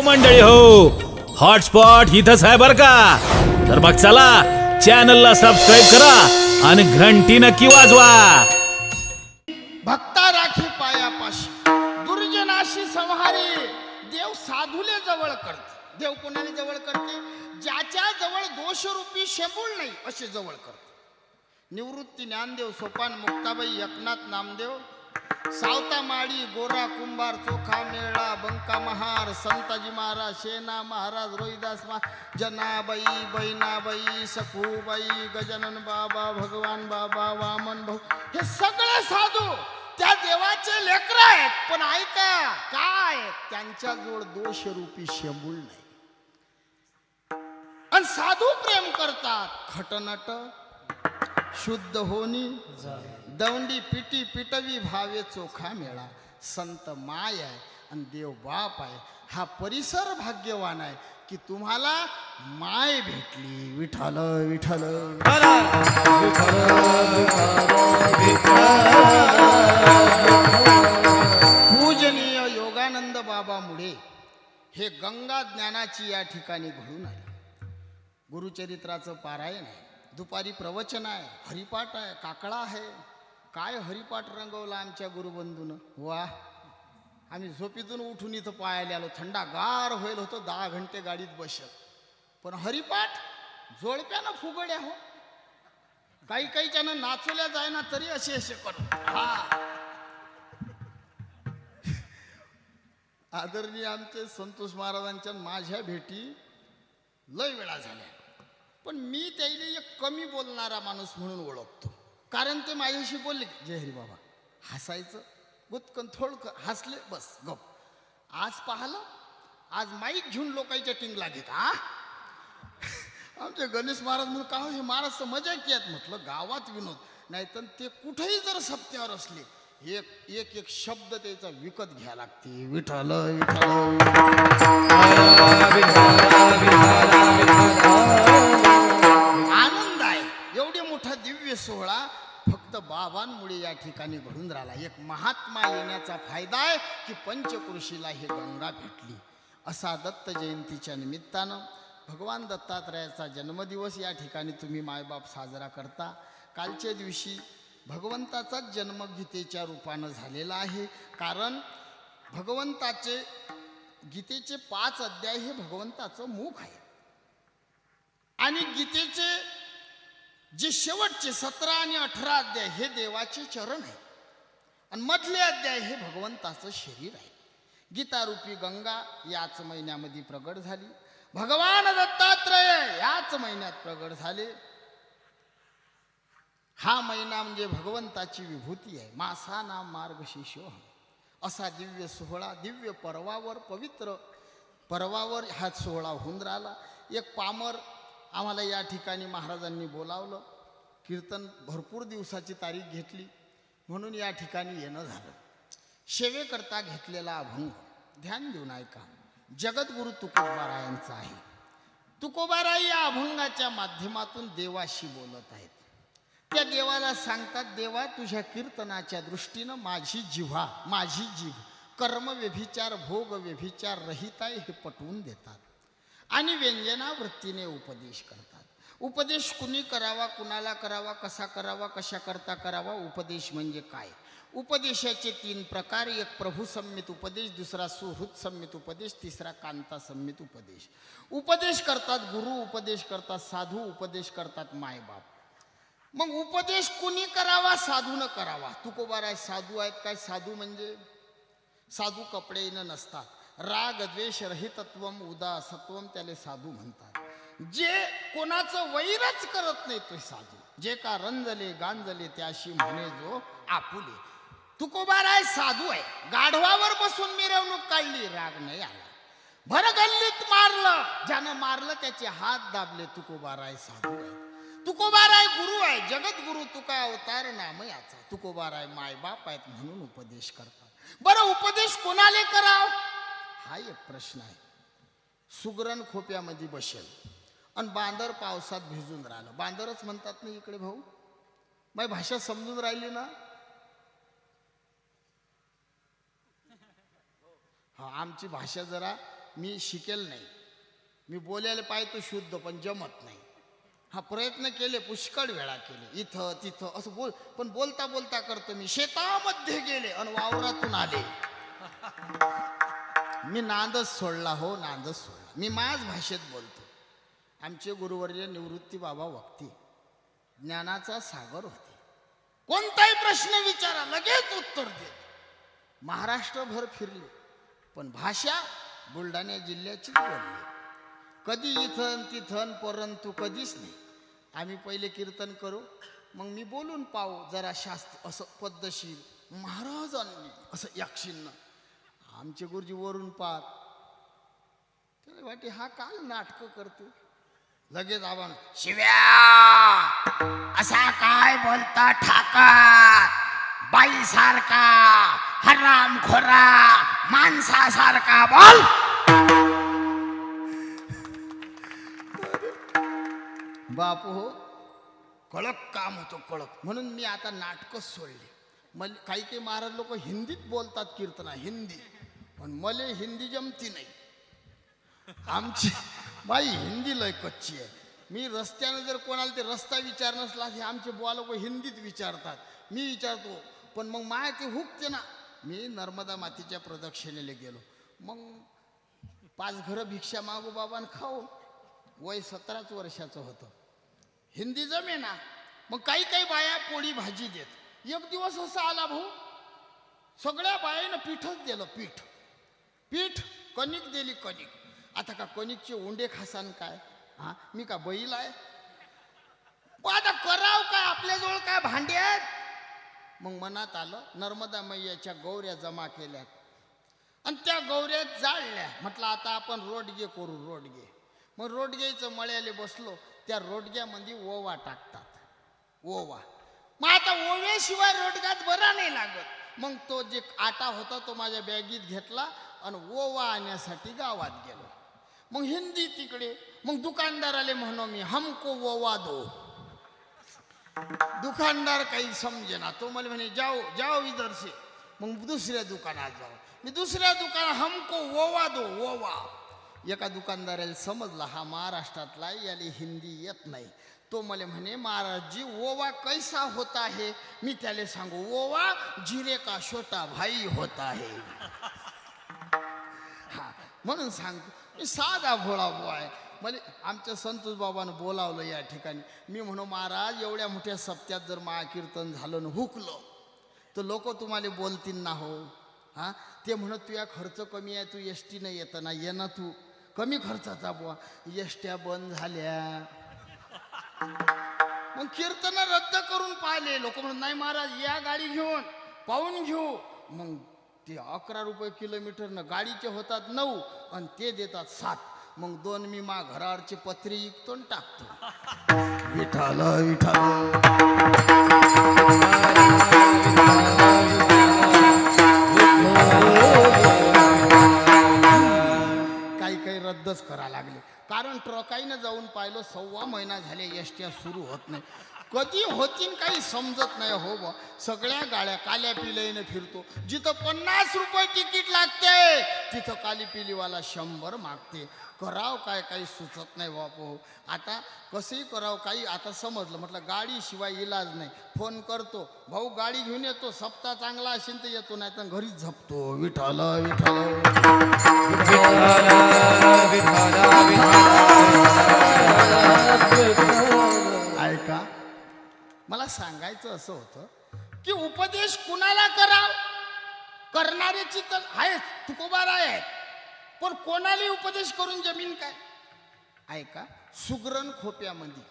हो मंडळी हो. हॉटस्पॉट इथंच आहे बर का? तर मग चला चॅनलला सबस्क्राईब करा आणि घंटी नक्की वाजवा. भक्ता राखी पायापाशी दुर्जनाशी संहारी देव साधूले जवळ करते. देव कोणाने जवळ करते? ज्याच्या जवळ दोषरूपी शेबूळ नाही असे जवळ करते. निवृत्ती ज्ञानदेव सोपान मुक्ताबाई एकनाथ नामदेव सावता माळी गोरा कुंभार चोखा मेळा बंक संताजी महाराज शेना महाराज रोहिदास मा जनाबाई बहिणाबाई सखूबाई गजानन बाबा भगवान बाबा वामन भाऊ हे सगळे साधू त्या देवाचे लेकर आहेत. पण ऐका काय त्यांच्याजवळ दोषरूपी शेंबूळ नाही. आणि साधू प्रेम करतात. खटनट शुद्ध होनी दौंडी पिटी पिटवी भावे चोखा मेळा. संत माय आहे. आणि देव बाप आहे हा परिसर भाग्यवान आहे की तुम्हाला माय भेटली. विठाल विठाल पूजनीय योगानंद बाबा मुळे हे गंगा ज्ञानाची या ठिकाणी घडून आली. गुरुचरित्राचं पारायण आहे. दुपारी प्रवचन आहे. हरिपाठ आहे. काकडा आहे. काय हरिपाठ रंगवला आमच्या गुरुबंधून? वा! आम्ही झोपीतून उठून इथं पायाला आलो. थंडागार होईल होतो दहा घंटे गाडीत बसत. पण हरिपाठ जोडप्यानं फुगड्या हो. काही काहीच्यानं नाचवल्या जाय ना तरी असे असे करत हा. आदरणीय आमचे संतोष महाराजांच्या माझ्या भेटी लय वेळा झाल्या. पण मी त्याला एक कमी बोलणारा माणूस म्हणून ओळखतो. कारण ते माझ्याशी बोलले जय हरी बाबा. हसायचं. गुतकन थोडकं हसले बस गप. आज पाहिलं आज माईक घेऊन लोकांच्या टिंगला घेत हा? आमचे गणेश महाराज म्हणून का हो, हे महाराज तर मजा आहेत म्हटलं गावात विनोद. नाहीतर ते कुठेही जर सप्त्यावर असले एक एक एक शब्द त्याचा विकत घ्या लागते. विठाल विठ्ठल. आनंद आहे. एवढे मोठा दिव्य सोहळा फक्त बाबांमुळे या ठिकाणी घडून राहिला. एक महात्मा येण्याचा फायदा आहे की पंचकृषीला ही गंगा भेटली. असा दत्त जयंतीच्या निमित्तानं भगवान दत्तात्रयाचा जन्मदिवस या ठिकाणी तुम्ही मायबाप साजरा करता. कालच्या दिवशी भगवंताचाच जन्म गीतेच्या रूपानं झालेला आहे. कारण भगवंताचे गीतेचे पाच अध्याय हे भगवंताचं मुख आहे. आणि गीतेचे जे शेवटचे सतरा आणि अठरा अध्याय हे देवाचे चरण आहे. आणि मधले अध्याय हे भगवंताचं शरीर आहे. गीतारूपी गंगा याच महिन्यामध्ये प्रगट झाली. भगवान दत्तात्रय याच महिन्यात प्रगट झाले. हा महिना म्हणजे भगवंताची विभूती आहे. मासा नाम मार्ग शिशोह असा दिव्य सोहळा दिव्य पर्वावर पवित्र पर्वावर हा सोहळा होऊन राहिला. एक पामर आम्हाला या ठिकाणी महाराजांनी बोलावलं कीर्तन भरपूर दिवसाची तारीख घेतली म्हणून या ठिकाणी येणं झालं. सेवेकरता घेतलेला अभंग ध्यान देऊन ऐका जगद्गुरु तुकोबारायांचा आहे. तुकोबाराय या अभंगाच्या माध्यमातून देवाशी बोलत आहेत. त्या देवाला सांगतात देवा तुझ्या कीर्तनाच्या दृष्टीनं माझी जिव्हा माझी जीव कर्म व्यभिचार भोग व्यभिचार रहित आहे हे पटवून देतात. आणि व्यंजना वृत्तीने उपदेश करतात. उपदेश कुणी करावा कुणाला करावा कसा करावा कशा करता करावा उपदेश म्हणजे काय? उपदेशाचे तीन प्रकार एक प्रभू संमित उपदेश दुसरा सुहृत संमित उपदेश तिसरा कांता संमित उपदेश. उपदेश करतात गुरु उपदेश करतात साधू उपदेश करतात मायबाप. मग उपदेश कुणी करावा साधू करावा? तुकोबार आहे साधू आहेत काय? साधू म्हणजे साधू कपडे न नसतात. राग द्वेष रहितत्वम उदासत्वम त्याले साधू म्हणतात. जे कोणाचं वैरच करत नाही ते साधू. जे का रंजले गांजले त्याशी म्हणे जो आपुले. तुकोबार आहे साधू आहे. गाढवावर बसून मिरवणूक काढली राग नाही आला. भर गल्लीत मारलं ज्यानं मारलं त्याचे हात दाबले तुकोबार आहे साधू आहे तुकोबार आहे गुरु आहे जगद्गुरु तुका अवतार नाम याचा. तुकोबार आहे मायबाप आहेत म्हणून उपदेश करतात. बरं उपदेश कोणाले कराव? हा एक प्रश्न आहे. सुगरण खोप्यामध्ये बसेल आणि बांदर पावसात भिजून राहिलं. बांदरच म्हणतात ना इकडे भाऊ माझी भाषा समजून राहिली ना? हा आमची भाषा जरा मी शिकेल नाही. मी बोलायला पाहिजे शुद्ध पण जमत नाही. हा प्रयत्न केले पुष्कळ वेळा केले. इथं तिथं असं बोल पण बोलता बोलता करतो मी. शेतामध्ये गेले आणि वावरातून आले. मी नांदच सोडला हो नांदच सोडला. मी माझ भाषेत बोलतो. आमचे गुरुवर्य निवृत्ती बाबा वक्ती. ज्ञानाचा सागर होते. कोणताही प्रश्न विचारा लगेच उत्तर दे. महाराष्ट्रभर फिरले पण भाषा बुलढाणा जिल्ह्याचीच बोलली. कधी इथं तिथं परंतु कधीच नाही. आम्ही पहिले कीर्तन करू मग मी बोलून पाहू जरा शास्त्र असं पद्धतशीर. महाराजांनी असं याक्षींना आमचे गुरुजी वरून पाहत त्याला वाटे हा काल नाटकं करतो लगेच आव्हान शिव्या असा काय बोलता ठाकात बाई सारखा हराम खोरा माणसासारखा बोल. बापू हो कळक काम होतं कळक. म्हणून मी आता नाटकच सोडले. मला काही काही महाराज लोक हिंदीत बोलतात कीर्तना हिंदी. पण मले हिंदी जमती नाही. आमची बाई हिंदी लय कच्ची आहे. मी रस्त्यानं जर कोणाला ते रस्ता विचार नसला की आमचे बुवा लोक हिंदीत विचारतात. मी विचारतो पण मग माय ते हुकते ना. मी नर्मदा मातीच्या प्रदक्षिणेला गेलो. मग पाच घरं भिक्षा मागू बाबान खाऊ. वय सतराच वर्षाचं होतं. हिंदी जमे ना. मग काही काही बाया पोळी भाजी देत. एक दिवस असा आला भाऊ. सगळ्या बायानं पीठच दिलं पीठ. पीठ कणिक दिली कणिक. आता का कणिकचे उंडे खासान काय? हा? मी का बैल आहे? मग आता कराव काय? आपल्याजवळ काय भांडे आहेत? मग मनात आलं नर्मदा मैयाच्या गौऱ्या जमा केल्यात. आणि त्या गौऱ्यात जाळल्या. म्हटलं आता आपण रोडगे करू रोडगे. मग रोडगेचं मळ्याले बसलो. त्या रोडग्यामध्ये ओवा टाकतात. ओवा. मग आता ओव्याशिवाय रोडगात बरा नाही लागत. मग तो जे आटा होता तो माझ्या बॅगीत घेतला. आणि ओवा आणण्यासाठी गावात गेलो. मग हिंदी तिकडे मग दुकानदाराले म्हणो मी हमको ओवा दो. दुकानदार काही समजेना. तो मला म्हणे जाओ जाओ इधर से. मग दुसऱ्या दुकानात जाओ मी दुसऱ्या दुकानात हमको ओवा दो ओवा. एका दुकानदाराला समजला हा महाराष्ट्रातला याला हिंदी येत नाही. तो मला म्हणे महाराजजी ओवा कैसा होता आहे मी त्याला सांगू ओवा जिरे का छोटा भाई होता है. म्हणून सांगतो मी साधा भोळा बुवा आहे. म्हणजे आमच्या संतोष बाबानं बोलावलं या ठिकाणी. मी म्हणू महाराज एवढ्या मोठ्या सप्त्यात जर महाकीर्तन झालं आणि हुकलं तर लोक तुम्हाला बोलतील ना हो. हां? ते म्हणत तुझ्या खर्च कमी आहे तू एस टीनं येताना ये ना तू. कमी खर्चाचा बुवा. एसट्या बंद झाल्या. मग कीर्तन रद्द करून पाहिले. लोक म्हणत नाही महाराज या गाडी घेऊन पाहून घेऊ. मग ते अकरा रुपये किलोमीटरनं गाडीचे होतात नऊ आणि ते देतात सात. मग दोन मी मा घरावरची पत्री विकतो टाकतो. विठाल विठाल. काही काही रद्दच करा लागले. कारण ट्रकाईनं जाऊन पाहिलं सव्वा महिना झाले एस सुरू होत नाही. कधी होतीन काही समजत नाही हो बा सगळ्या गाड्या काल्या पिल्याने फिरतो. जिथं पन्नास रुपये तिकीट लागते तिथं काली पिलीवाला शंभर मागते. कराव काय काही सुचत नाही बापू. आता कसंही करावं काही आता समजलं. म्हटलं गाडीशिवाय इलाज नाही. फोन करतो. भाऊ गाडी घेऊन येतो. सप्ताह चांगला असेल तर येतो नाही तर घरीच झपतो. विठाल विठाल ऐका. मला सांगायचं असं होतं की उपदेश कुणाला कराव? करणाऱ्याची तर आहेच तुकोबार आहे. पण कोणालाही उपदेश करून जमीन काय? ऐका सुगरण खोप्यामध्ये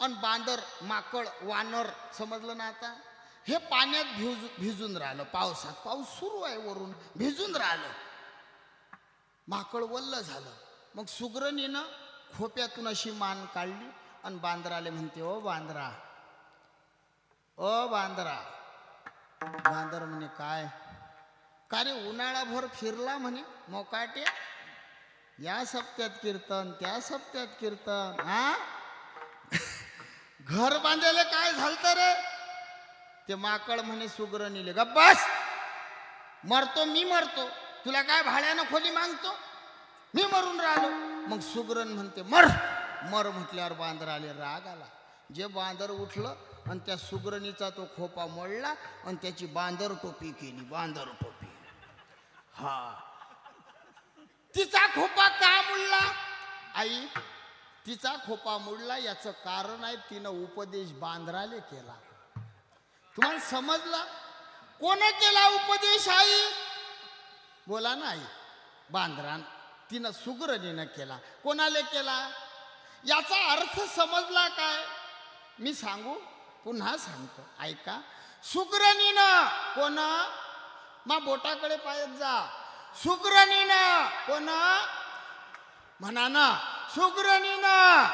आणि बांदर माकड वानर समजलं ना आता? हे पाण्यात भिजू भिजून राहिलं पावसात. पाऊस सुरू आहे वरून भिजून राहिलं. माकड वल्ल झालं. मग सुगरणीनं खोप्यातून अशी मान काढली आणि बांद्राले म्हणते ओ बांद्रा ओ बांदरा. बांदर म्हणे काय? का रे उन्हाळाभर फिरला म्हणे मोकाटे? या सप्त्यात कीर्तन त्या सप्त्यात कीर्तन हा घर बांधायला काय झालं रे? ते माकड म्हणे सुगरणीले गप्प गप्पास! मरतो मी मरतो. तुला काय भाड्यानं खोली मागतो? मी मरून राहिलो. मग सुगरण म्हणते मर. मर म्हटल्यावर बांदर आले राग आला. जे बांदर उठलं आणि त्या सुगरणीचा तो खोपा मोडला आणि त्याची बांदर टोपी केली बांदर टोपी. हा. तिचा खोपा का मुडला? आई तिचा खोपा मुडला याचं कारण आहे तिनं उपदेश बांधराले केला. तुम्हाला समजला? कोण केला उपदेश आई? बोला ना आई. बांद्रान तिनं सुगरणीनं केला. कोणाले केला? याचा अर्थ समजला काय? मी सांगू? पुन्हा सांगतो. ऐका. सुगरणीनं कोण? मा बोटाकडे पायत जा. सुगरणीनं कोण? म्हणा ना. सुगरणीनं.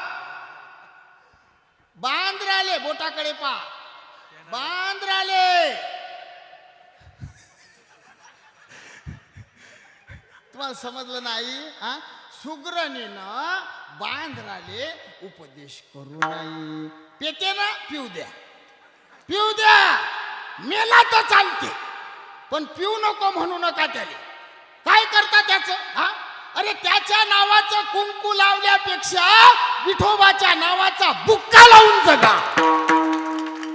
बांद्राले बोटाकडे पा. बांद्राले. तुम्हाला समजलं नाही? हा? सुग्रणीनं बांधराले उपदेश करू नाही. पेते ना पिऊ द्या. पिऊ द्या. मेला तर चालते. पण पिऊ नको म्हणू नका त्याने काय करता त्याच? हा? अरे त्याच्या नावाचं कुंकू लावल्यापेक्षा विठोबाच्या नावाचा बुक्का लावून जगा.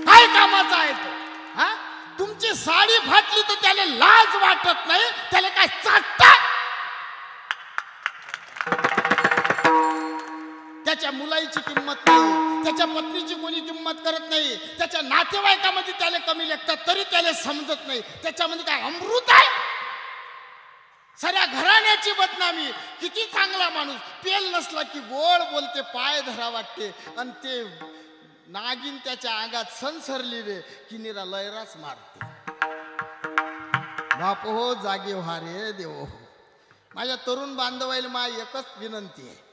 काय कामाचा आहे तो? हा? तुमची साडी फाटली तर त्याला लाज वाटत नाही. त्याला काय चाटता त्याच्या मुलाची किंमत नाही त्याच्या पत्नीची कोणी किंमत करत नाही त्याच्या नातेवाईकामध्ये त्याला कमी लेखतात तरी त्याला समजत नाही. त्याच्यामध्ये काय अमृत आहे? साऱ्या घराण्याची बदनामी. किती चांगला माणूस. पेल नसला की गोड बोलते पाय धरा वाटते. आणि ते नागिन त्याच्या अंगात संसरली रे की निरा लयराच मारते. बाप हो जागे व्हा रे देव हो. माझ्या तरुण बांधवायला मा एकच विनंती आहे.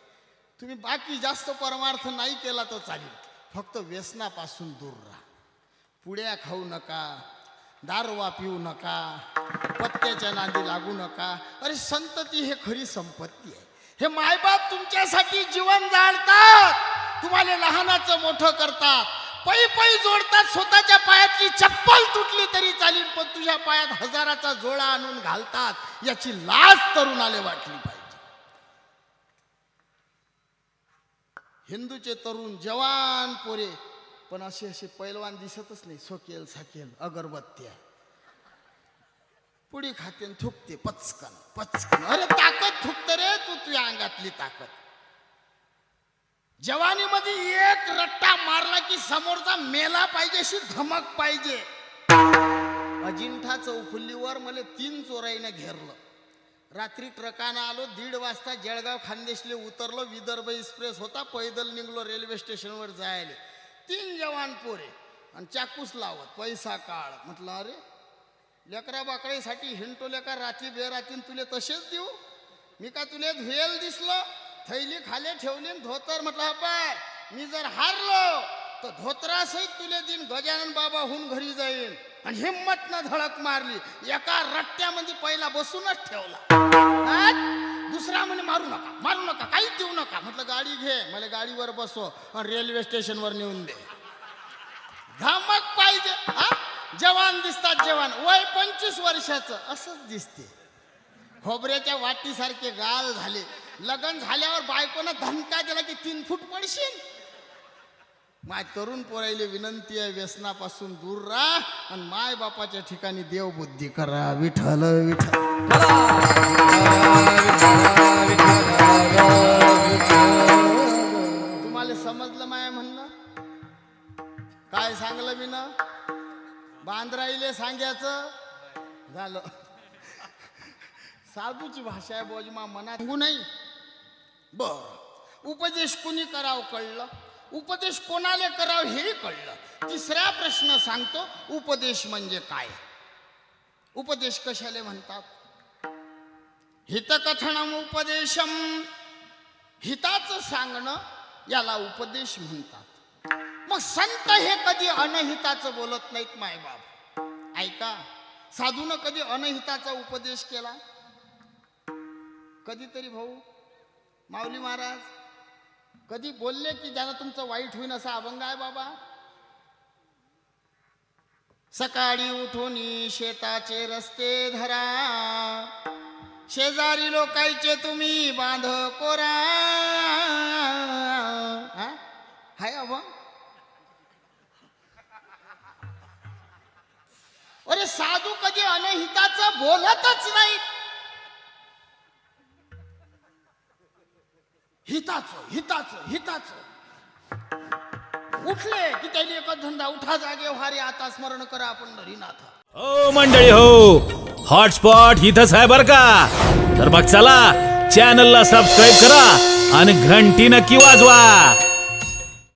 तुम्ही बाकी जास्त परमार्थ नाही केला तर चालेल. फक्त व्यसनापासून दूर राहा. पुड्या खाऊ नका दारवा पिऊ नका पत्त्याच्या नादी लागू नका. अरे संतती हे खरी संपत्ती आहे. हे मायबाप तुमच्यासाठी जीवन जाळतात. तुम्हाला लहानाचं मोठं करतात. पै पै जोडतात स्वतःच्या पायातली चप्पल तुटली तरी चालेल पण तुझ्या पायात हजाराचा जोडा आणून घालतात. याची लाज तरुणाले वाटली पाहिजे हिंदूचे तरुण जवान पोरे. पण असे असे पैलवान दिसतच नाही. सोकेल साकेल अगरबत्त्या. पुढे खाते थुकते पचकन पचकन. अरे ताकद थुकत रे तू तुझ्या अंगातली ताकद. जवानीमध्ये एक रट्टा मारला की समोरचा मेला पाहिजे अशी धमक पाहिजे. अजिंठा चौफुल्लीवर मला तीन चोराईनं घेरलं. रात्री ट्रकानं आलो दीड वाजता जळगाव खानदेशले उतरलो विदर्भ एक्सप्रेस होता पैदल निघलो रेल्वे स्टेशनवर जायले. तीन जवान पोरे आणि चाकूस लावत पैसा काळ. म्हटलं अरे लेकरा बाकड्यासाठी हिंटो लेकर रात्री बेरातीन तुले तसेच देऊ? मी का तुले धुयेल दिसलो? थैली खाली ठेवली धोतर म्हटलं हा पाय मी जर हारलो तर धोतरासहित तुले दिन गजानन बाबा होऊन घरी जाईन. आणि हिम्मत न धडक मारली. एका रट्ट्यामध्ये पहिला बसूनच ठेवला. दुसरा म्हणे मारू नका मारू नका काहीच देऊ नका. म्हटलं गाडी घे मला गाडीवर बसव आणि रेल्वे स्टेशनवर नेऊन दे. धमक पाहिजे हा? जवान दिसतात जवान. वय पंचवीस वर्षाचं असंच दिसते. खोबऱ्याच्या वाटीसारखे गाल झाले. लग्न झाल्यावर बायकोनं धमका दिला की तीन फूट पडशील. माय तरुण पोरायले विनंती आहे व्यसनापासून दूर राहा आणि माय बापाच्या ठिकाणी देव बुद्धी करा. विठल विठल तुम्हाला समजलं माय म्हणणं? काय सांगलं मी ना बांद्राईले सांगायचं? झालं. साधूची भाषा आहे बोजमा मनात. सांगू नाही. बर. उपदेश कुणी करावं कळलं? उपदेश कोणाले करावं हे कळलं. तिसरा प्रश्न सांगतो उपदेश म्हणजे काय? उपदेश कशाले म्हणतात? हितकथनम उपदेशम. हिताचं सांगणं याला उपदेश म्हणतात. मग संत हे कधी अनहिताचं बोलत नाहीत मायबाप ऐका साधूनं कधी अनहिताचा उपदेश केला? कधीतरी भाऊ माऊली महाराज कधी बोलले की ज्याला तुमचं वाईट होईन असा अभंग आहे बाबा? सकाळी उठून शेताचे रस्ते धरा. शेजारी लोकांचे तुम्ही बांध कोरा. हा? हाय अभंग? अरे साधू कधी अनहिताचं बोलतच नाही हिताचं हिताचं हिताचं. उठले की त्याने एकच धंदा उठा जागे व्हारे आता स्मरण करा आपण नरीनाथ. हो मंडळी हो. हॉटस्पॉट इथंच आहे बर का? तर मग चला चॅनलला सबस्क्राईब करा आणि घंटी नक्की वाजवा.